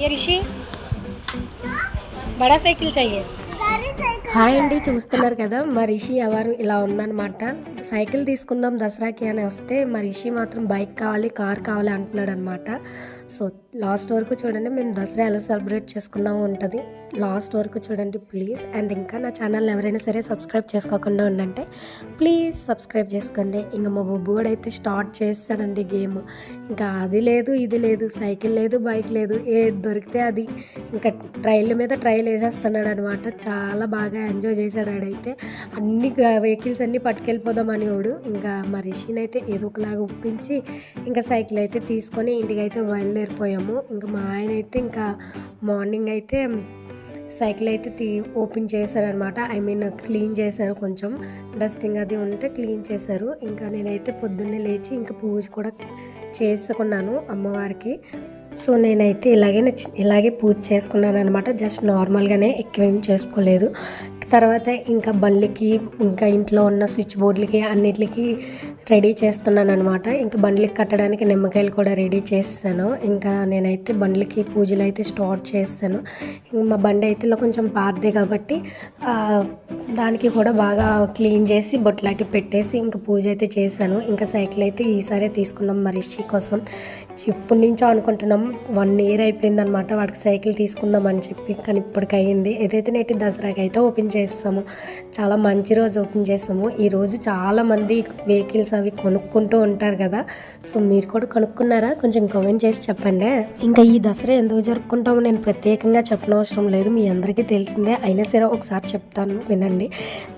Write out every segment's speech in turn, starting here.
ये ऋषि बड़ा साइकिल चाहिए। హాయ్ అండి చూస్తున్నారు కదా. మా రిషి ఎవరు ఇలా ఉందన్నమాట. సైకిల్ తీసుకుందాం దసరాకి అని వస్తే మా రిషి మాత్రం బైక్ కావాలి కార్ కావాలి అంటున్నాడు అనమాట సో లాస్ట్ వరకు చూడండి మేము దసరా ఎలా సెలబ్రేట్ చేసుకున్నాము ఉంటుంది. లాస్ట్ వరకు చూడండి ప్లీజ్. అండ్ ఇంకా నా ఛానల్ ఎవరైనా సరే సబ్స్క్రైబ్ చేసుకోకుండా ఉండంటే ప్లీజ్ సబ్స్క్రైబ్ చేసుకోండి. ఇంకా మా బొబ్బు కూడా అయితే స్టార్ట్ చేస్తాడండి గేమ్. ఇంకా అది లేదు ఇది లేదు సైకిల్ లేదు బైక్ లేదు ఏది దొరికితే అది. ఇంకా ట్రైల్ మీద ట్రైల్ వేసేస్తున్నాడు అనమాట చాలా బాగా ఎంజాయ్ చేశాడు ఆడైతే. అన్ని వెహికల్స్ అన్నీ పట్టుకెళ్ళిపోదామని వాడు. ఇంకా మా రిషిని అయితే ఏదో ఒకలాగా ఒప్పించి ఇంకా సైకిల్ అయితే తీసుకొని ఇంటికి అయితే బయలుదేరిపోయాము. ఇంకా మా ఆయన అయితే ఇంకా మార్నింగ్ అయితే సైకిల్ అయితే తీ ఓపెన్ చేశారనమాట ఐ మీన్ క్లీన్ చేశారు కొంచెం. డస్టింగ్ అది ఉంటే క్లీన్ చేశారు. ఇంకా నేనైతే పొద్దున్నే లేచి ఇంకా పూజ కూడా చేసుకున్నాను అమ్మవారికి. సో నేనైతే ఇలాగే ఇలాగే పూజ చేసుకున్నాను అనమాట జస్ట్ నార్మల్గానే ఎక్కువేం చేసుకోలేదు. తర్వాత ఇంకా బండ్లకి ఇంకా ఇంట్లో ఉన్న స్విచ్ బోర్డులకి అన్నిటికి రెడీ చేస్తున్నాను అనమాట ఇంకా బండ్లకి కట్టడానికి నిమ్మకాయలు కూడా రెడీ చేస్తాను. ఇంకా నేనైతే బండ్లకి పూజలు అయితే స్టార్ట్ చేస్తాను. ఇంకా మా బండి అయితే కొంచెం పాతదే కాబట్టి దానికి కూడా బాగా క్లీన్ చేసి బొట్లాటి పెట్టేసి ఇంకా పూజ అయితే చేశాను. ఇంకా సైకిల్ అయితే ఈసారి తీసుకున్నాం మా కోసం. ఎప్పటి నుంచో అనుకుంటున్నాం వన్ ఇయర్ అయిపోయిందనమాట వాడికి సైకిల్ తీసుకుందాం అని చెప్పి కానీ ఇప్పటికి అయ్యింది ఏదైతే నేటి దసరాకి అయితే ఓపెన్ చేస్తాము చాలా మంచి రోజు ఓపెన్ చేస్తాము. ఈ రోజు వెహికల్స్ అవి కొనుక్కుంటూ ఉంటారు కదా సో మీరు కూడా కొనుక్కున్నారా? కొంచెం కామెంట్ చేసి చెప్పండి. ఇంకా ఈ దసరా ఎందుకు జరుపుకుంటామో నేను ప్రత్యేకంగా చెప్పనవసరం లేదు మీ అందరికీ తెలిసిందే. అయినా సరే ఒకసారి చెప్తాను వినండి.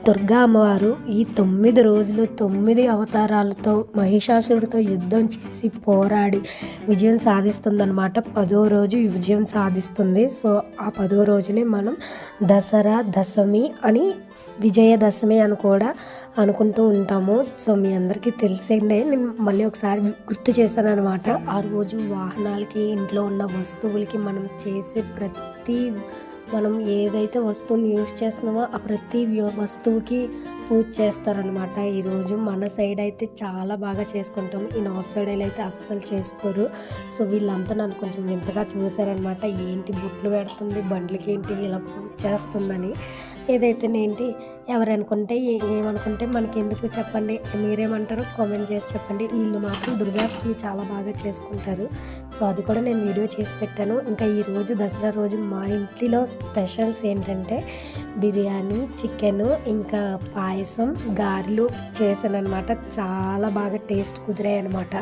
దుర్గా అమ్మవారు ఈ తొమ్మిది రోజులు తొమ్మిది అవతారాలతో మహిషాసురుడితో యుద్ధం చేసి పోరాడి విజయం సాధిస్తుందన్నమాట. పదో రోజు విజయం సాధిస్తుంది. సో ఆ పదో రోజునే మనం దసరా దశమి అని విజయదశమి అని కూడా అనుకుంటూ ఉంటాము. సో మీ అందరికీ తెలిసిందే. నేను మళ్ళీ ఒకసారి గుర్తు చేశాను అనమాట ఆ రోజు వాహనాలకి ఇంట్లో ఉన్న వస్తువులకి మనం చేసే ప్రతి మనం ఏదైతే వస్తువుని యూజ్ చేస్తున్నామో ఆ ప్రతి వ్య- వస్తువుకి పూజ చేస్తారనమాట ఈరోజు మన సైడ్ అయితే చాలా బాగా చేసుకుంటాం. ఈ నార్త్ సైడ్ అయితే అస్సలు చేసుకోరు. సో వీళ్ళంతా నన్ను కొంచెం వింతగా చూశారనమాట ఏంటి బుట్లు పెడుతుంది బండ్లకి ఏంటి ఇలా పూజ చేస్తుందని. ఏదైతే ఏంటి ఎవరనుకుంటే ఏమనుకుంటే మనకి ఎందుకు చెప్పండి. మీరేమంటారో కామెంట్ చేసి చెప్పండి. వీళ్ళు మాత్రం దుర్గాష్టమి చాలా బాగా చేసుకుంటారు. సో అది కూడా నేను వీడియో చేసి పెట్టాను. ఇంకా ఈరోజు దసరా రోజు మా ఇంటిలో స్పెషల్స్ ఏంటంటే బిర్యానీ చికెన్ ఇంకా పాయ పాయసం గారెలు చేశాను అనమాట చాలా బాగా టేస్ట్ కుదిరాయి అనమాట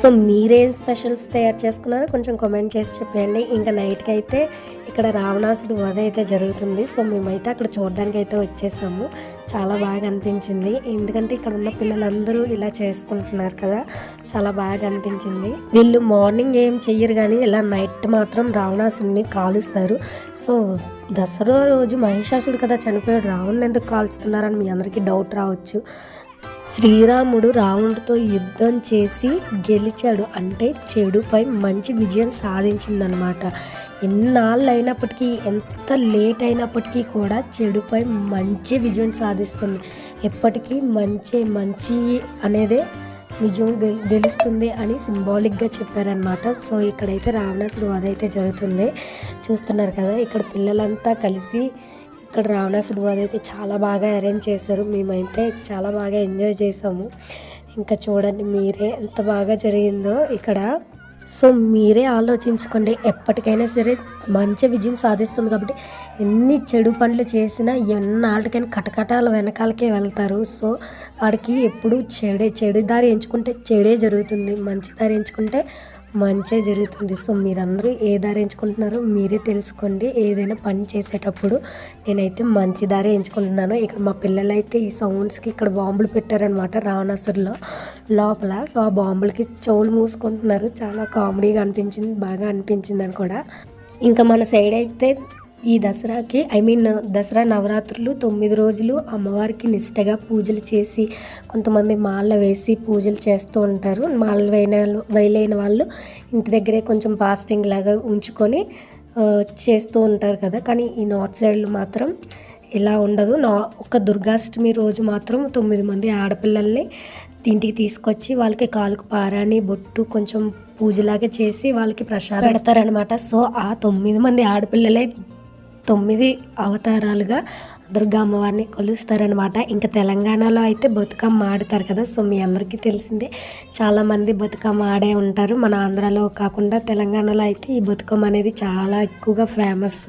సో మీరేం స్పెషల్స్ తయారు చేసుకున్నారో కొంచెం కామెంట్ చేసి చెప్పేయండి. ఇంకా నైట్కి అయితే ఇక్కడ రావణాసుడు వధ అయితే జరుగుతుంది. సో మేమైతే అక్కడ చూడడానికి అయితే వచ్చేసాము. చాలా బాగా అనిపించింది. ఎందుకంటే ఇక్కడ ఉన్న పిల్లలందరూ ఇలా చేసుకుంటున్నారు కదా. చాలా బాగా అనిపించింది. వీళ్ళు మార్నింగ్ ఏం చెయ్యరు కానీ ఇలా నైట్ మాత్రం రావణాసుడిని కాలుస్తారు. సో దసరా రోజు మహిషాసుడు కదా చనిపోయాడు. రావణ్ ఎందుకు కాల్చుతున్నారని మీ అందరికీ డౌట్ రావచ్చు. శ్రీరాముడు రావణుడితో యుద్ధం చేసి గెలిచాడు. అంటే చెడుపై మంచి విజయం సాధించిందనమాట ఎన్నాళ్ళు అయినప్పటికీ ఎంత లేట్ అయినప్పటికీ కూడా చెడుపై మంచి విజయం సాధిస్తుంది. ఎప్పటికీ మంచి మంచి అనేదే విజయం గెలుస్తుంది అని సింబాలిక్గా చెప్పారనమాట సో ఇక్కడైతే రావణాసుడు అదైతే అయితే జరుగుతుంది. చూస్తున్నారు కదా ఇక్కడ పిల్లలంతా కలిసి ఇక్కడ రావణాసుడు వధ అయితే చాలా బాగా అరేంజ్ చేశారు. మేమైతే చాలా బాగా ఎంజాయ్ చేసాము ఇంకా చూడండి మీరే ఎంత బాగా జరిగిందో ఇక్కడ. సో మీరే ఆలోచించుకోండి ఎప్పటికైనా సరే మంచి విజయం సాధిస్తుంది కాబట్టి ఎన్ని చెడు పనులు చేసినా ఎన్నాళ్ళకైనా కటకటాల వెనకాలకే వెళ్తారు. సో వాడికి ఎప్పుడు చెడే చెడు దారి ఎంచుకుంటే చెడే జరుగుతుంది. మంచి దారి ఎంచుకుంటే మంచే జరుగుతుంది. సో మీరందరూ ఏ దారి ఎంచుకుంటున్నారో మీరే తెలుసుకోండి. ఏదైనా పని చేసేటప్పుడు నేనైతే మంచి దారి ఎంచుకుంటున్నాను. ఇక్కడ మా పిల్లలైతే ఈ సౌండ్స్కి ఇక్కడ బాంబులు పెట్టారనమాట రావణాసురులో లోపల. సో ఆ బాంబులకి చెవులు మూసుకుంటున్నారు. చాలా కామెడీగా అనిపించింది బాగా అనిపించింది అని కూడా. ఇంకా మన సైడ్ అయితే ఈ దసరాకి ఐ మీన్ దసరా నవరాత్రులు తొమ్మిది రోజులు అమ్మవారికి నిష్టగా పూజలు చేసి కొంతమంది మాల వేసి పూజలు చేస్తూ ఉంటారు. మాల వేయన వేయలేని వాళ్ళు ఇంటి దగ్గరే కొంచెం ఫాస్టింగ్ లాగా ఉంచుకొని చేస్తూ ఉంటారు కదా. కానీ ఈ నార్త్ సైడ్లో మాత్రం ఇలా ఉండదు. నా ఒక దుర్గాష్టమి రోజు మాత్రం తొమ్మిది మంది ఆడపిల్లల్ని ఇంటికి తీసుకొచ్చి వాళ్ళకి కాలుకు పారాని బొట్టు కొంచెం పూజలాగా చేసి వాళ్ళకి ప్రసాదం పెడతారనమాట సో ఆ తొమ్మిది మంది ఆడపిల్లలే తొమ్మిది అవతారాలుగా దుర్గా అమ్మవారిని కొలుస్తారనమాట ఇంకా తెలంగాణలో అయితే బతుకమ్మ ఆడతారు కదా సో మీ అందరికీ తెలిసిందే. చాలామంది బతుకమ్మ ఆడే ఉంటారు. మన ఆంధ్రాలో కాకుండా తెలంగాణలో అయితే ఈ బతుకమ్మ అనేది చాలా ఎక్కువగా ఫేమస్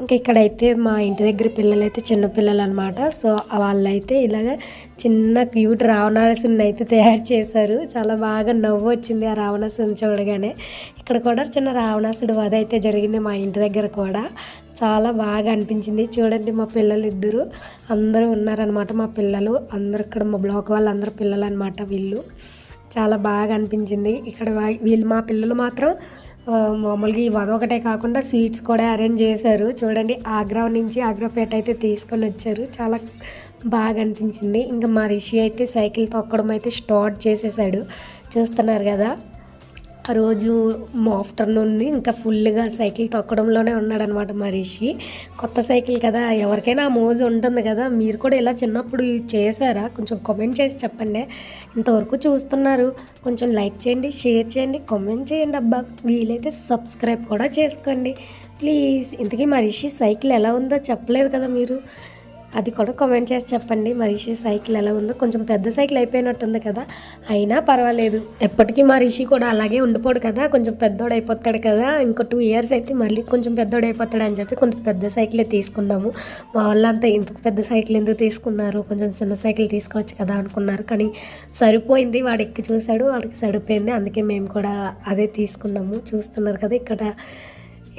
ఇంకా ఇక్కడైతే మా ఇంటి దగ్గర పిల్లలు అయితే చిన్న పిల్లలు అనమాట సో వాళ్ళైతే ఇలాగ చిన్న క్యూట్ రావణాసుని అయితే తయారు చేశారు. చాలా బాగా నవ్వు వచ్చింది ఆ రావణాసుని చూడగానే. ఇక్కడ కూడా చిన్న రావణాసుడు వధ అయితే జరిగింది మా ఇంటి దగ్గర కూడా. చాలా బాగా అనిపించింది. చూడండి మా పిల్లలు ఇద్దరు అందరూ ఉన్నారనమాట మా పిల్లలు. అందరు ఇక్కడ మా బ్లాక్ వాళ్ళందరూ పిల్లలు అనమాట వీళ్ళు. చాలా బాగా అనిపించింది. ఇక్కడ వీళ్ళు మా పిల్లలు మాత్రం మామూలుగా ఈ వద ఒకటే కాకుండా స్వీట్స్ కూడా అరేంజ్ చేశారు. చూడండి ఆగ్రా నుంచి ఆగ్రాపేట అయితే తీసుకొని వచ్చారు. చాలా బాగా అనిపించింది. ఇంకా మా రిషి అయితే సైకిల్ తొక్కడం అయితే స్టార్ట్ చేసేసాడు. చూస్తున్నారు కదా? ఆ రోజు ఆఫ్టర్నూన్ ఇంకా ఫుల్గా సైకిల్ తొక్కడంలోనే ఉన్నాడనమాట మా కొత్త సైకిల్ కదా ఎవరికైనా ఆ మోజు ఉంటుంది కదా మీరు కూడా ఇలా చిన్నప్పుడు చేశారా? కొంచెం కామెంట్ చేసి చెప్పండి. ఇంతవరకు చూస్తున్నారు. కొంచెం లైక్ చేయండి షేర్ చేయండి కామెంట్ చేయండి అబ్బా. వీలైతే సబ్స్క్రైబ్ కూడా చేసుకోండి. ప్లీజ్. ఇంతకీ మా సైకిల్ ఎలా ఉందో చెప్పలేదు కదా మీరు. అది కూడా కామెంట్ చేసి చెప్పండి. మరి సైకిల్ ఎలా ఉందో. కొంచెం పెద్ద సైకిల్ అయిపోయినట్టుంది కదా. అయినా పర్వాలేదు. ఎప్పటికీ మా కూడా అలాగే ఉండిపోడు కదా. కొంచెం పెద్దోడు అయిపోతాడు కదా. ఇంకో టూ ఇయర్స్ అయితే మళ్ళీ కొంచెం పెద్దోడు అయిపోతాడు అని చెప్పి కొంచెం పెద్ద సైకిలే తీసుకున్నాము. మా వాళ్ళంతా ఇంత పెద్ద సైకిల్ ఎందుకు తీసుకున్నారు? కొంచెం చిన్న సైకిల్ తీసుకోవచ్చు కదా అనుకున్నారు. కానీ సరిపోయింది. వాడు ఎక్కి చూశాడు. వాడికి సరిపోయింది. అందుకే మేము కూడా అదే తీసుకున్నాము. చూస్తున్నారు కదా ఇక్కడ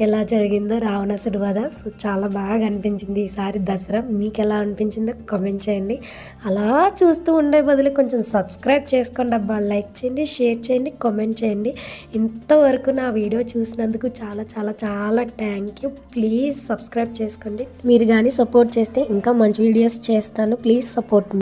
ఎలా జరిగిందో రావణాసుడి వధ సో చాలా బాగా అనిపించింది ఈసారి దసరా. మీకు ఎలా అనిపించిందో కామెంట్ చేయండి. అలా చూస్తూ ఉండే బదులు కొంచెం సబ్స్క్రైబ్ చేసుకోండి అబ్బా. లైక్ చేయండి షేర్ చేయండి కామెంట్ చేయండి. ఇంతవరకు నా వీడియో చూసినందుకు చాలా చాలా చాలా థ్యాంక్ యూ ప్లీజ్ సబ్స్క్రైబ్ చేసుకోండి. మీరు కానీ సపోర్ట్ చేస్తే ఇంకా మంచి వీడియోస్ చేస్తాను. Please support